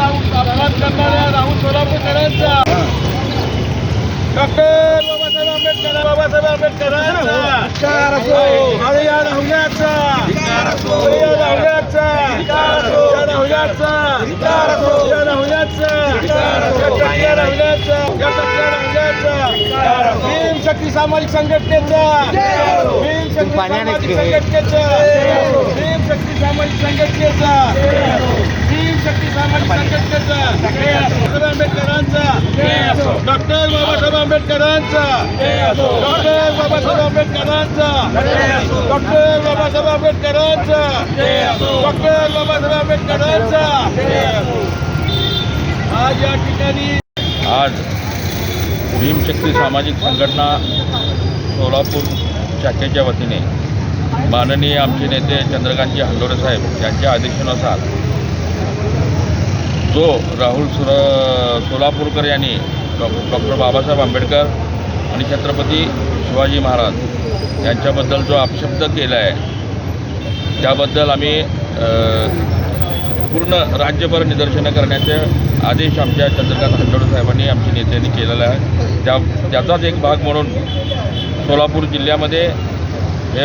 राहूल अपमान करणाऱ्या राहुल सोलापूरकरांचा डॉक्टर बाबासाहेब आंबेडकर बाबासाहेब आंबेडकरांचा या राहुल्याचा. या राहुल्याचा. या राहुल्याचा. या राहुल्याचा. या राहुल्याचा. या राहुल्याचा. भीम शक्ती सामाजिक संघटनेचा. भीम शक्ती सामाजिक संघटनेचा. भीम शक्ती सामाजिक संघटनेचा. शक्ती सामाजिक संघटनेचा आंबेडकरांचा. डॉक्टर बाबासाहेब आंबेडकरांचा. डॉक्टर बाबासाहेब आंबेडकरांचा. डॉक्टर बाबासाहेब आंबेडकरांचा. डॉक्टर बाबासाहेब आंबेडकरांचा. आज या ठिकाणी आज भीमशक्ती सामाजिक संघटना सोलापूर शाखेच्या वतीने माननीय आमचे नेते चंद्रकांतजी हंडोरे साहेब यांच्या आदेशानुसार जो राहुल सुर सोलापूरकर यांनी डॉ डॉक्टर बाबासाहेब आंबेडकर आणि छत्रपती शिवाजी महाराज यांच्याबद्दल जो अपशब्द केला आहे त्याबद्दल आम्ही पूर्ण राज्यभर निदर्शनं करण्याचे आदेश आमच्या चंद्रकांत हंडोळे साहेबांनी आमच्या नेत्यांनी केलेला आहे. त्या त्याचाच एक भाग म्हणून सोलापूर जिल्ह्यामध्ये हे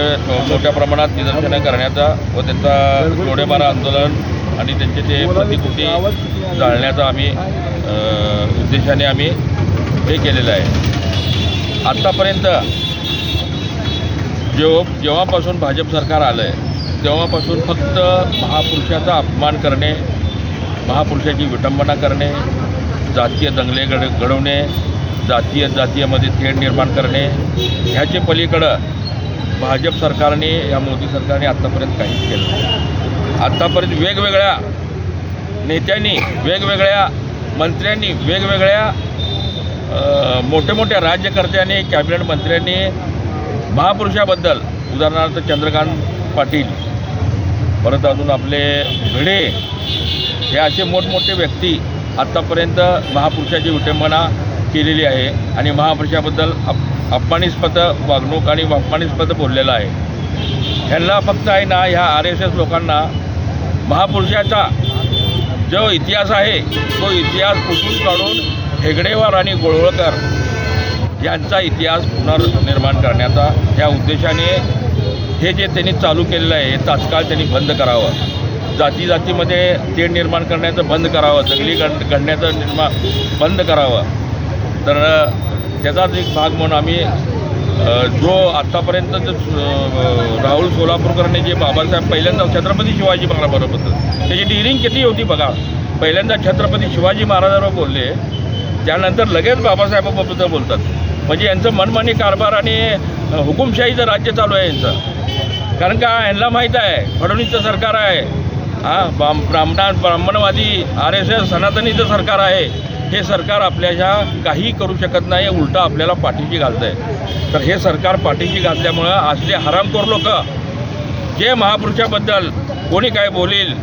मोठ्या प्रमाणात निदर्शनं करण्याचा व त्यांचा गोडेमारा आंदोलन आणि त्यांचे ते प्रतिकृती जाळण्याचा आम्ही उद्देशाने आम्ही हे केलेलं आहे. आत्तापर्यंत जेव जेव्हापासून भाजप सरकार आलं आहे तेव्हापासून फक्त महापुरुषाचा अपमान करणे महापुरुषाची विटंबना करणे जातीय दंगले घड घडवणे जातीय जातीयमध्ये थेट निर्माण करणे ह्याचे पलीकडं भाजप सरकारने या मोदी सरकारने आत्तापर्यंत काहीच केलं नाही. आत्तापर्यंत वेगवेगळ्या नेत्यांनी वेगवेगळ्या मंत्र्यांनी वेगवेगळ्या मोठ्या मोठ्या राज्यकर्त्यांनी कॅबिनेट मंत्र्यांनी महापुरुषाबद्दल उदाहरणार्थ चंद्रकांत पाटील परत अजून आपले भिडे हे असे मोठमोठे व्यक्ती आत्तापर्यंत महापुरुषाची विटंबना केलेली आहे आणि महापुरुषाबद्दल अप अपमानिस्पद वागणूक आणि अपमानिस्पद बोललेलं आहे. ह्यांना फक्त आहे ना ह्या आर एस एस लोकांना महापुरुषाचा जो इतिहास आहे तो इतिहास पुसून काढून हेगडेवार आणि गोळवळकर यांचा इतिहास पुनर्निर्माण करण्याचा या उद्देशाने हे जे त्यांनी चालू केलेलं आहे हे तात्काळ त्यांनी बंद करावं. जाती जातीमध्ये तेढ निर्माण करण्याचं बंद करावं दंगली घड घडण्याचं निर्माण बंद करावं. तर त्याचाच एक भाग म्हणून आम्ही जो आत्तापर्यंत राहुल सोलापूरकरने जे बाबासाहेब पहिल्यांदा छत्रपती शिवाजी महाराजाबरोबर त्याची डिलिंग किती होती बघा. पहिल्यांदा छत्रपती शिवाजी महाराजांवर बोलले त्यानंतर लगेच बाबासाहेबाबद्दल बोलतात. म्हणजे यांचं मनमानी कारभार आणि हुकुमशाहीचं राज्य चालू आहे यांचं. कारण का यांना माहीत आहे फडणवीसचं सरकार आहे. हां ब्राम ब्राह्मणा ब्राह्मणवादी आर एस एस सनातनीचं सरकार आहे. हे सरकार आपल्याच्या काही करू शकत नाही उलटं आपल्याला पाठीशी घालतं आहे तर हे सरकार पाठीशी घातल्यामुळं असले हरामखोर लोक जे महापुरुषाबद्दल कोणी काय बोलील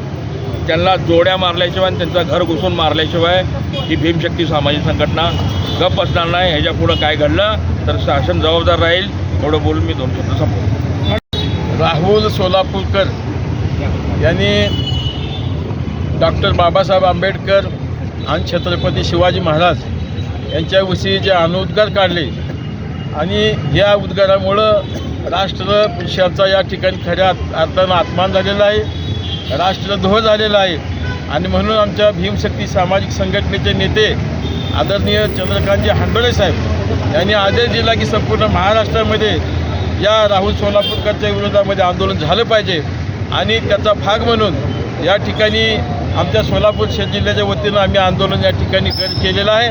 त्यांना जोड्या मारल्याशिवाय त्यांचं घर घुसून मारल्याशिवाय ही भीमशक्ती सामाजिक संघटना गप्प असणार नाही. ह्याच्या पुढं काय घडलं तर शासन जबाबदार राहील. एवढं बोलून मी दोन शब्द संपवतो. राहुल सोलापूरकर यांनी डॉक्टर बाबासाहेब आंबेडकर आणि छत्रपती शिवाजी महाराज यांच्याविषयी जे अनुद्गार काढले आणि या उद्गारामुळं राष्ट्र पुरुषांचा या ठिकाणी खऱ्या अर्थानं आत्मान झालेला आहे राष्ट्रद्रोह झालेला आहे. आणि म्हणून आमच्या भीमशक्ती सामाजिक संघटनेचे नेते आदरणीय चंद्रकांतजी हांडोळे साहेब यांनी आदेश दिला की संपूर्ण महाराष्ट्रामध्ये या राहुल सोलापूरकरच्या विरोधामध्ये आंदोलन झालं पाहिजे. आणि त्याचा भाग म्हणून या ठिकाणी आमच्या सोलापूर शहर जिल्ह्याच्या वतीनं आम्ही आंदोलन या ठिकाणी कर केलेलं आहे.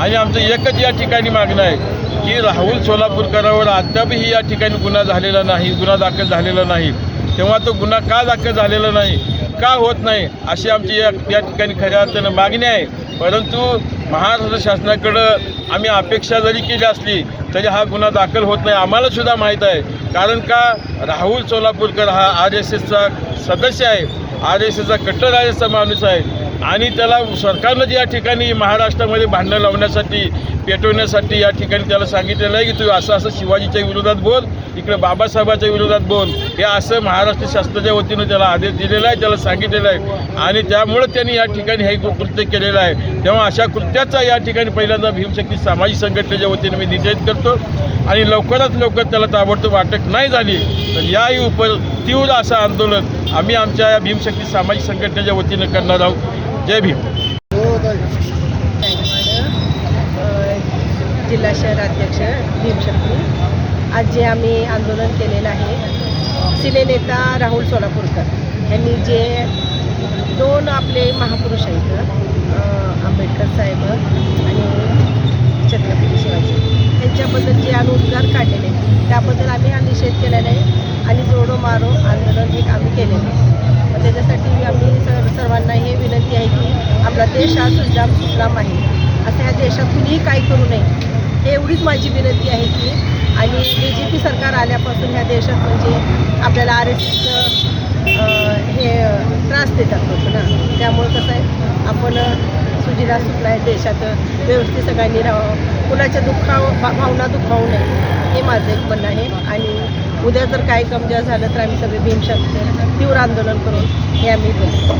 आणि आमचं एकच या ठिकाणी मागणं आहे की राहुल सोलापूरकरावर अद्यापही या ठिकाणी गुन्हा झालेला नाही गुन्हा दाखल झालेला नाही. तेव्हा तो गुन्हा का दाखल झालेला नाही का होत नाही अशी आमची या या ठिकाणी खऱ्या अर्थानं मागणी आहे. परंतु महाराष्ट्र शासनाकडं आम्ही अपेक्षा जरी केली असली तरी हा गुन्हा दाखल होत नाही आम्हालासुद्धा माहीत आहे. कारण का राहुल सोलापूरकर हा आर एस एसचा सदस्य आहे. आर एस एसचा कट्टर आर एसचा माणूस आहे. आणि त्याला सरकारनं जे या ठिकाणी महाराष्ट्रामध्ये भांडणं लावण्यासाठी पेटवण्यासाठी या ठिकाणी त्याला सांगितलेलं आहे की तू असं असं शिवाजीच्या विरोधात बोल इकडे बाबासाहेबाच्या विरोधात बोल. हे असं महाराष्ट्र शास्त्राच्या वतीनं त्याला आदेश दिलेला आहे त्याला सांगितलेलं आहे. आणि त्यामुळं त्यांनी या ठिकाणी हे कृत्य केलेलं आहे. तेव्हा अशा कृत्याचा या ठिकाणी पहिल्यांदा भीमशक्ती सामाजिक संघटनेच्या वतीनं मी निषेध करतो. आणि लवकरात लवकर त्याला ताबडतोब अटक नाही झाली तर याही उपर तीव्र असं आंदोलन आम्ही आमच्या या भीमशक्ती सामाजिक संघटनेच्या वतीनं करणार आहोत. जय भीम. जिल्हा शहराध्यक्ष भीमशक्ती आज जे आम्ही आंदोलन केलेलं आहे सिनेनेता राहुल सोलापूरकर यांनी जे दोन आपले महापुरुष आहेत आंबेडकर साहेब आणि छत्रपती शिवाजी यांच्याबद्दल जे अनुद्गार काढलेले आहेत, त्याबद्दल आम्ही हा निषेध केलेला आहे. आणि जोडो मारो आंदोलन हे आम्ही जाम हा आहे असं ह्या देशात कुणीही काही करू नये. एवढीच माझी विनंती आहे की आणि बी जे पी सरकार आल्यापासून ह्या देशात म्हणजे आपल्याला आर एस हे त्रास देतात लोक ना. त्यामुळं कसं आहे आपण सुजिला सुटला आहे देशात व्यवस्थित सगळ्यांनी राहावं. कुणाच्या दुःखाव भावना दुखावू नये हे माझं एक म्हणणं आहे. आणि उद्या जर काही कमजोर झालं तर आम्ही सगळे भीमशक्त तीव्र आंदोलन करून हे आम्ही बोलतो.